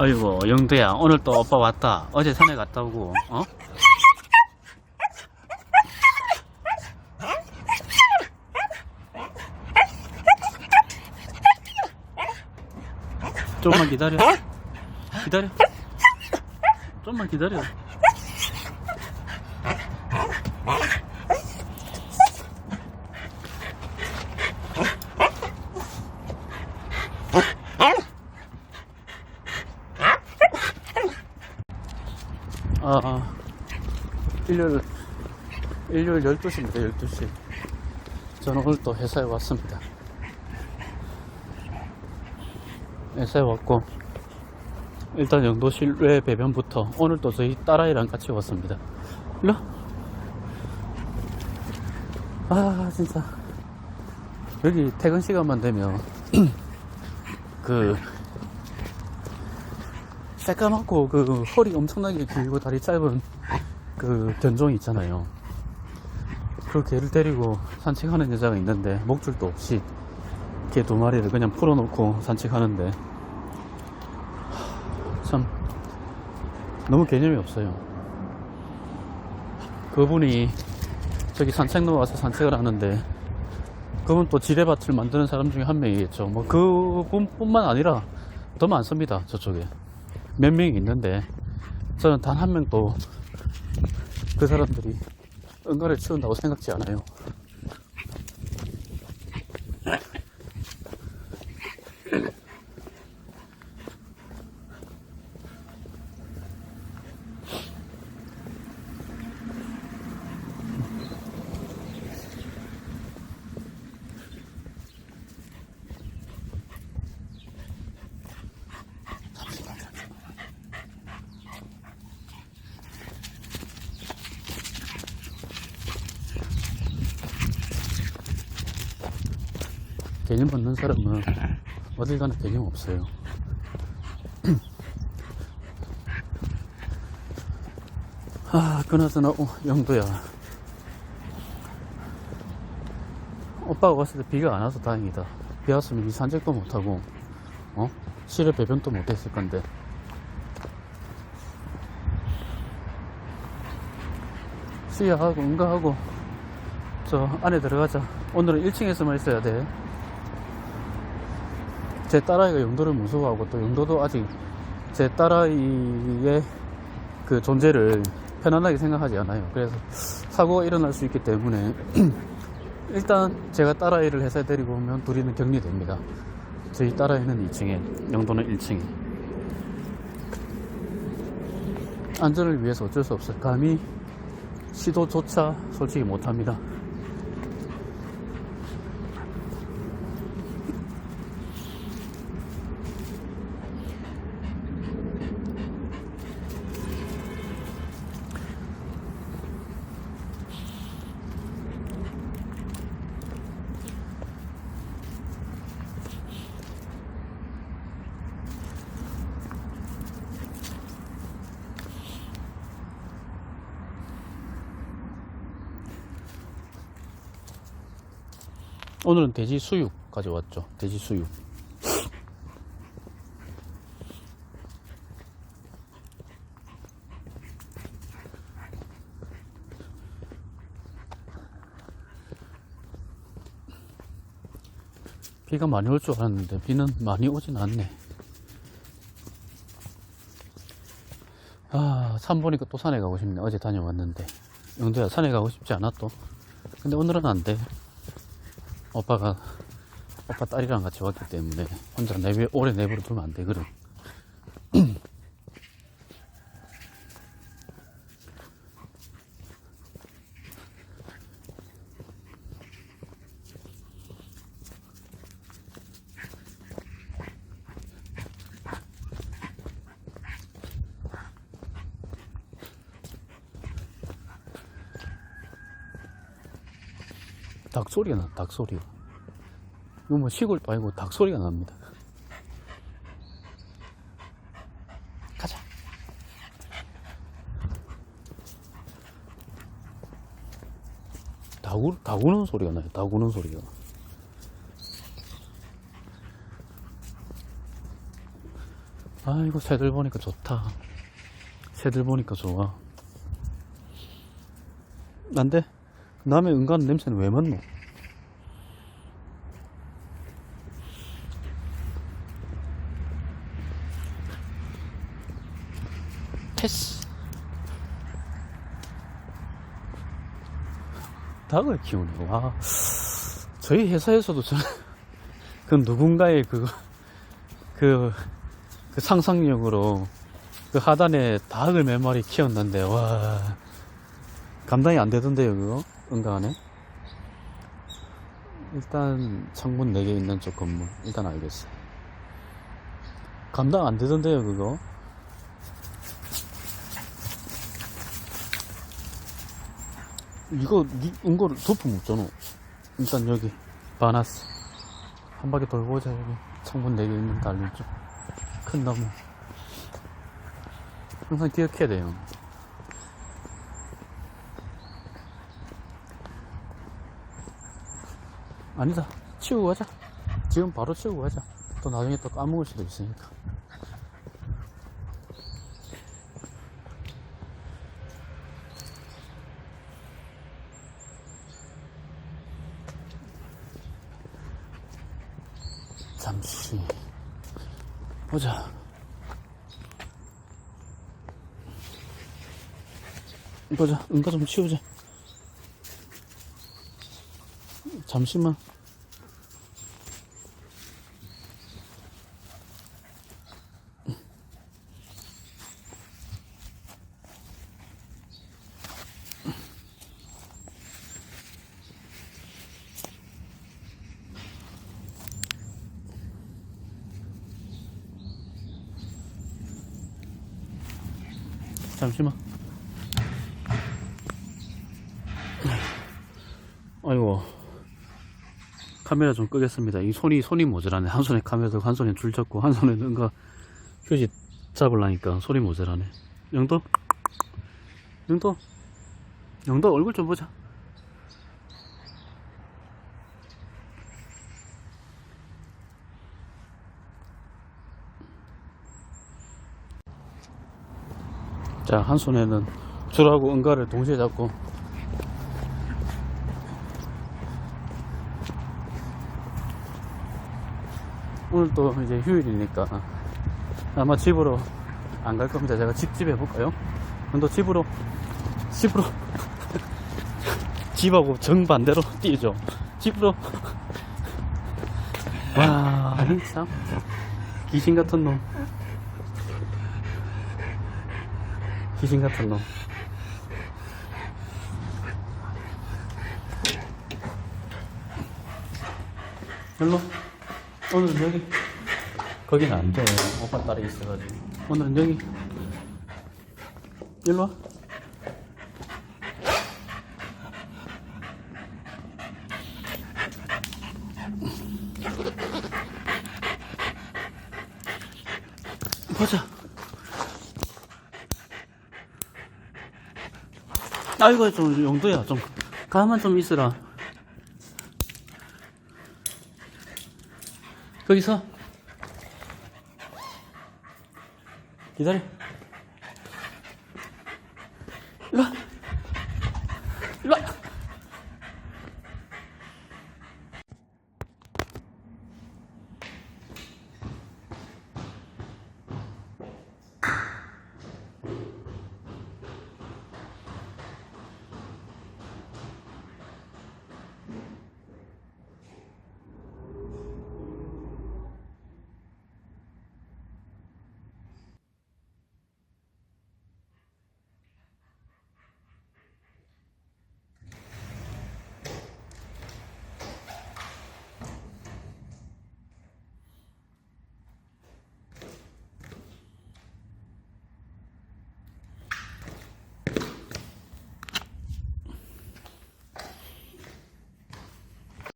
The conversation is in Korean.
아이고 영도야 오늘 또 오빠 왔다. 어제 산에 갔다 오고 어? 좀만 기다려. 기다려. 좀만 기다려 아, 아. 일요일, 일요일 12시입니다, 12시. 저는 오늘 또 회사에 왔습니다. 회사에 왔고, 일단 영도 실외 배변부터 오늘 또 저희 딸아이랑 같이 왔습니다. 일로? 아, 진짜. 여기 퇴근 시간만 되면, 그, 새까맣고 그 허리 엄청나게 길고 다리 짧은 그 견종이 있잖아요. 그 개를 데리고 산책하는 여자가 있는데 목줄도 없이 개 두 마리를 그냥 풀어놓고 산책하는데 하, 참 너무 개념이 없어요. 그분이 저기 산책로 와서 산책을 하는데 그분 또 지뢰밭을 만드는 사람 중에 한 명이겠죠. 뭐 그분뿐만 아니라 더 많습니다. 저쪽에. 몇 명이 있는데 저는 단 한 명도 그 사람들이 응가를 치운다고 생각지 않아요. 개념 없는 사람은 어딜 가나 개념 없어요. 아, 그나저나, 어, 영도야. 오빠가 왔을 때 비가 안 와서 다행이다. 비 왔으면 이 산책도 못하고, 어? 실외 배변도 못했을 건데. 수야하고, 응가하고, 저 안에 들어가자. 오늘은 1층에서만 있어야 돼. 제 딸아이가 영도를 무서워하고 또 영도도 아직 제 딸아이의 그 존재를 편안하게 생각하지 않아요. 그래서 사고가 일어날 수 있기 때문에 일단 제가 딸아이를 회사에 데리고 오면 둘이는 격리됩니다. 저희 딸아이는 2층에, 영도는 1층에. 안전을 위해서 어쩔 수 없어요. 감히 시도조차 솔직히 못합니다. 오늘은 돼지 수육 가져왔죠. 돼지 수육. 비가 많이 올 줄 알았는데 비는 많이 오진 않네. 아, 산 보니까 또 산에 가고 싶네. 어제 다녀왔는데. 영도야, 산에 가고 싶지 않아 또? 근데 오늘은 안 돼. 오빠가 오빠 딸이랑 같이 왔기 때문에 혼자 내비 오래 내버려 두면 안 되거든. 닭 소리가 나, 닭 소리가. 이거 뭐 시골도 아니고 닭 소리가 납니다. 가자. 닭, 우, 닭 우는 소리가 나요. 닭 우는 소리가. 아이고 새들 보니까 좋다 새들 보니까 좋아 난데 남의 은간 냄새는 왜 맡노? 패스. 닭을 키우네 와 저희 회사에서도 저, 그 누군가의 그거 그, 그 상상력으로 그 하단에 닭을 몇 마리 키웠는데 와. 감당이 안 되던데요 그거 응가 안에 일단 창문 4개 있는 쪽 건물 일단 알겠어. 감당 안 되던데요 그거? 이거 니 은거를 덮어 묻잖아 일단 여기 바나스. 한 바퀴 돌고 오자 여기. 창문 4개 있는 달린 쪽큰 나무. 항상 기억해야 돼요 아니다. 치우고 가자. 지금 바로 치우고 가자. 또 나중에 또 까먹을 수도 있으니까. 잠시. 보자. 보자. 응가 좀 치우자 잠시만. 잠시만. 아이고 카메라 좀 끄겠습니다. 이 손이 손이 모자라네. 한 손에 카메라 들고 한 손에 줄 잡고 한 손에 뭔가 휴지 잡으려니까 손이 모자라네. 영도? 영도? 영도 얼굴 좀 보자. 자 한 손에는 줄하고 응가를 동시에 잡고 오늘 또 이제 휴일이니까 아마 집으로 안 갈 겁니다. 제가 집집 해볼까요? 또 집으로 집으로 집하고 정반대로 뛰죠. 집으로 와, 이참 귀신 같은 놈. 귀신 같은 놈. 일로. 오늘은 여기. 거긴 안 돼. 오빠 딸이 있어가지고. 오늘은 여기. 일로 와. 보자. 아이고, 좀, 용도야. 좀, 가만 좀 있으라. 거기서. 기다려.